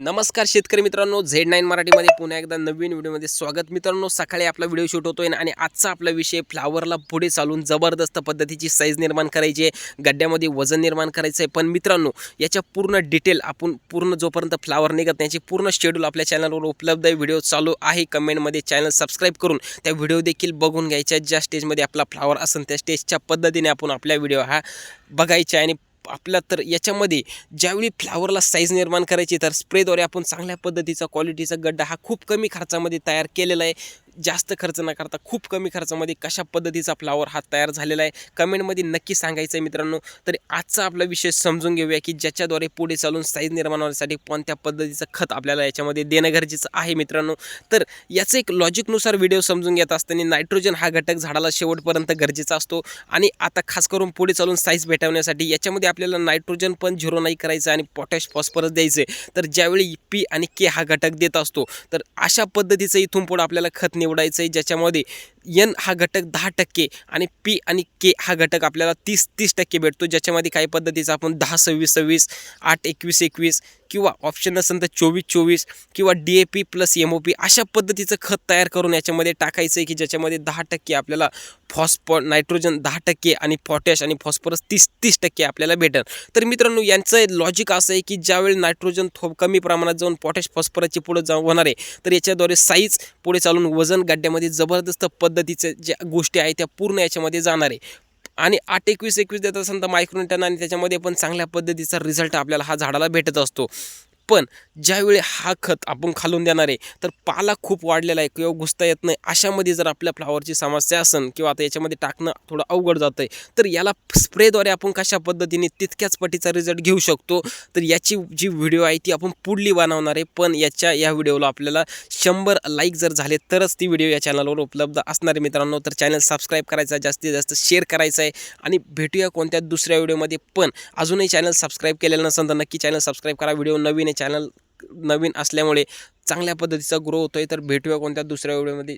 नमस्कार शेतकरी मित्रांनो झेड नाईन मराठीमध्ये पुन्हा एकदा नवीन व्हिडिओमध्ये स्वागत. मित्रांनो सकाळी आपला व्हिडिओ शूट होतोय आणि आजचा आपला विषय फ्लावरला पुढे चालून जबरदस्त पद्धतीची साईज निर्माण करायची आहे गड्ड्यामध्ये वजन निर्माण करायचं आहे. पण मित्रांनो याच्या पूर्ण डिटेल आपण पूर्ण जोपर्यंत फ्लावर निघत नाही याची पूर्ण शेड्यूल आपल्या चॅनलवर उपलब्ध आहे. व्हिडिओ चालू आहे कमेंटमध्ये चॅनल सबस्क्राईब करून त्या व्हिडिओ देखील बघून घ्यायच्या. ज्या स्टेजमध्ये आपला फ्लावर असेल त्या स्टेजच्या पद्धतीने आपण आपल्या व्हिडिओ हा बघायचा आणि आपल्या तर याच्यामध्ये ज्यावेळी फ्लावरला साईज निर्माण करायची तर स्प्रेद्वारे आपण चांगल्या पद्धतीचा क्वालिटीचा गड्डा हा खूप कमी खर्चामध्ये तयार केलेला आहे. जास्त खर्च न करता खूप कमी खर्चामध्ये कशा पद्धतीचा फ्लावर हा तयार झालेला आहे कमेंटमध्ये नक्की सांगायचं आहे मित्रांनो. तरी आजचा आपला विषय समजून घेऊया की ज्याच्याद्वारे पुढे चालून साईज निर्माण होण्यासाठी कोणत्या पद्धतीचं खत आपल्याला याच्यामध्ये देणं गरजेचं आहे मित्रांनो. तर याचं एक लॉजिकनुसार व्हिडिओ समजून घेत असताना नायट्रोजन हा घटक झाडाला शेवटपर्यंत गरजेचा असतो. आणि आता खास करून पुढे चालून साईज भेटवण्यासाठी याच्यामध्ये आपल्याला नायट्रोजन पण झिरो नाही करायचं आणि पोटॅश फॉस्फरस द्यायचं तर ज्यावेळी पी आणि के हा घटक देत असतो तर अशा पद्धतीचं इथून पुढं आपल्याला खत निवडायचं आहे ज्याच्यामध्ये एन हा घटक दहा टक्के आणि पी आणि के हा घटक आपल्याला तीस तीस टक्के भेटतो ज्याच्यामध्ये काही पद्धतीचा आपण दहा सव्वीस सव्वीस आठ एकवीस एकवीस किंवा ऑप्शन नसेल तर चोवीस चोवीस किंवा D A P plus M O P अशा पद्धतीचं खत तयार करून याच्यामध्ये टाकायचं आहे की ज्याच्यामध्ये दहा टक्के आपल्याला फॉस्फो नायट्रोजन दहा टक्के आणि फॉटॅश आणि फॉस्फरस तीस तीस टक्के आपल्याला भेटेल तर मित्रांनो यांचं लॉजिक असं आहे की ज्यावेळी नायट्रोजन थो कमी प्रमाणात जाऊन पॉटॅश फॉस्फरसची पुढे जाऊन होणार आहे तर याच्याद्वारे साईज पुढे चालून वजन गड्ड्यामध्ये जबरदस्त पद्धतीचं ज्या गोष्टी आहेत त्या पूर्ण याच्यामध्ये जाणार आहे. आणि आठ एकवीस एकवीस देत असेल तर मायक्रोनिटन आणि त्याच्यामध्ये पण चांगल्या पद्धतीचा रिझल्ट आपल्याला हा झाडाला भेटत असतो. पण ज्यावेळी हा खत आपण खालून देणार आहे तर पाला खूप वाढलेला आहे किंवा घुसता येत नाही. अशामध्ये जर आपल्या फ्लावरची समस्या असेल किंवा आता याच्यामध्ये टाकणं थोडं अवघड जातं आहे तर याला स्प्रेद्वारे आपण कशा पद्धतीने तितक्याच पटीचा रिझल्ट घेऊ शकतो? तर याची जी व्हिडिओ आहे ती आपण पुढली बनवणार आहे. पण याच्या या व्हिडिओला आपल्याला शंभर लाईक जर झाले तरच ती व्हिडिओ या चॅनलवर उपलब्ध असणार आहे मित्रांनो. तर चॅनल सबस्क्राईब करायचा जास्तीत जास्त शेअर करायचा आहे. आणि भेटूया कोणत्या दुसऱ्या व्हिडिओमध्ये. पण अजूनही चॅनल सबस्क्राईब केलेलं नसेल तर नक्की चॅनल सबस्क्राईब करा. व्हिडिओ नवीन आहे चॅनल नवीन असल्यामुळे चांगल्या पद्धतीचा ग्रो होतो आहे तर भेटूया कोणत्या दुसऱ्या व्हिडिओमध्ये